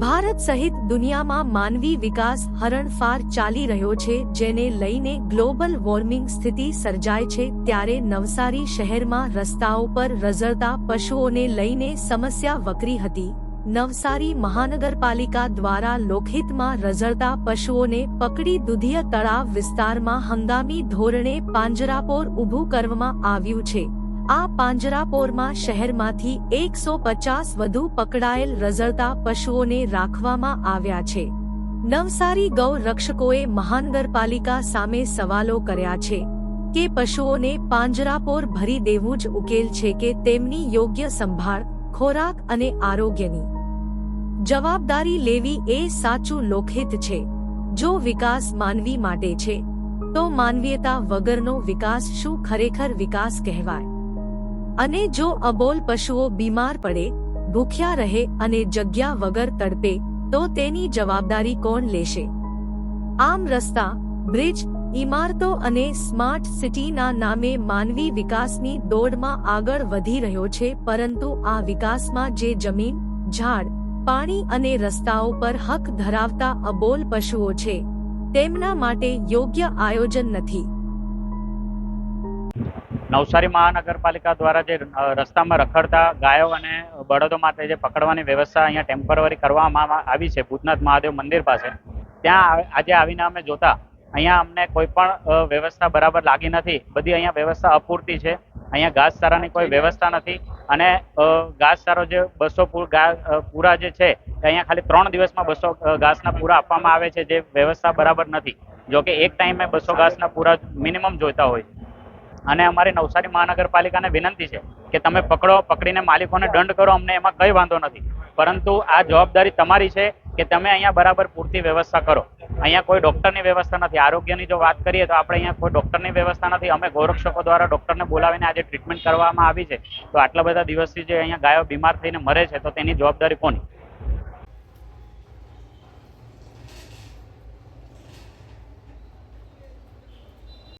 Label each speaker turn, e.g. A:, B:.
A: ભારત સહિત દુનિયામાં માનવી વિકાસ હરણફાર ચાલી રહ્યો છે, જેને લઈને ગ્લોબલ વોર્મિંગ સ્થિતિ સર્જાય છે, ત્યારે નવસારી શહેરમાં રસ્તાઓ પર રઝળતા પશુઓને લઈને સમસ્યા વકરી હતી. નવસારી મહાનગરપાલિકા દ્વારા લોકહિતમાં રઝળતા પશુઓને પકડી દુધિયા તળાવ વિસ્તારમાં હંગામી ધોરણે પાંજરાપોર ઊભું કરવામાં આવ્યું છે. આ પાંજરાપોરમાં શહેરમાંથી એકસો પચાસ વધુ પકડાયેલ રઝળતા પશુઓને રાખવામાં આવ્યા છે. નવસારી ગૌ રક્ષકોએ મહાનગરપાલિકા સામે સવાલો કર્યા છે કે પશુઓને પાંજરાપોર ભરી દેવું જ ઉકેલ છે કે તેમની યોગ્ય સંભાળ, ખોરાક અને આરોગ્યની જવાબદારી લેવી એ સાચું લોકહિત છે. જો વિકાસ માનવી માટે છે, તો માનવીયતા વગરનો વિકાસ શું ખરેખર વિકાસ કહેવાય? અને જો અબોલ પશુઓ બીમાર પડે, ભૂખ્યા રહે અને જગ્યા વગર તડપે, તો તેની જવાબદારી કોણ લેશે? આમ રસ્તા, બ્રિજ ઇમારતો અને સ્માર્ટ સિટીના નામે માનવી વિકાસની દોડમાં આગળ વધી રહ્યો છે, પરંતુ આ વિકાસમાં જે જમીન, ઝાડ, પાણી અને રસ્તાઓ પર હક ધરાવતા અબોલ પશુઓ છે, તેમના માટે યોગ્ય આયોજન નથી.
B: નવસારી મહાનગરપાલિકા દ્વારા જે રસ્તામાં રખડતા ગાયો અને બળદો માટે જે પકડવાની વ્યવસ્થા અહીંયા ટેમ્પરરી કરવામાં આવી છે, ભૂતનાથ મહાદેવ મંદિર પાસે. ત્યાં આજે આવીને અમે જોતા. અહીંયા અમને કોઈ પણ વ્યવસ્થા બરાબર લાગી નથી. બધી અહીંયા વ્યવસ્થા અપૂરતી છે. અહીંયા ઘાસચારાની કોઈ વ્યવસ્થા નથી. અને ઘાસચારો જે બસો પૂર જે છે અહીંયા ખાલી ત્રણ દિવસમાં બસો ઘાસના પૂરા આપવામાં આવે છે, જે વ્યવસ્થા બરાબર નથી. જોકે એક ટાઈમે બસો ઘાસના પૂરા મિનિમમ જોઈતા હોય. છે અને અમારી નવસારી મહાનગરપાલિકાને વિનંતી છે કે તમે પકડો, પકડીને માલિકોને દંડ કરો, અમને એમાં કંઈ વાંધો નથી. પરંતુ આ જવાબદારી તમારી છે કે તમે અહીંયા બરાબર પૂરતી વ્યવસ્થા કરો. અહીંયા કોઈ ડૉક્ટરની વ્યવસ્થા નથી. આરોગ્યની જો વાત કરીએ તો આપણે અહીંયા કોઈ ડૉક્ટરની વ્યવસ્થા નથી. અમે ગૌરક્ષકો દ્વારા ડૉક્ટરને બોલાવીને આજે ટ્રીટમેન્ટ કરવામાં આવી છે. તો આટલા બધા દિવસથી જે અહીંયા ગાયો બીમાર થઈને મરે છે, તો તેની જવાબદારી કોની?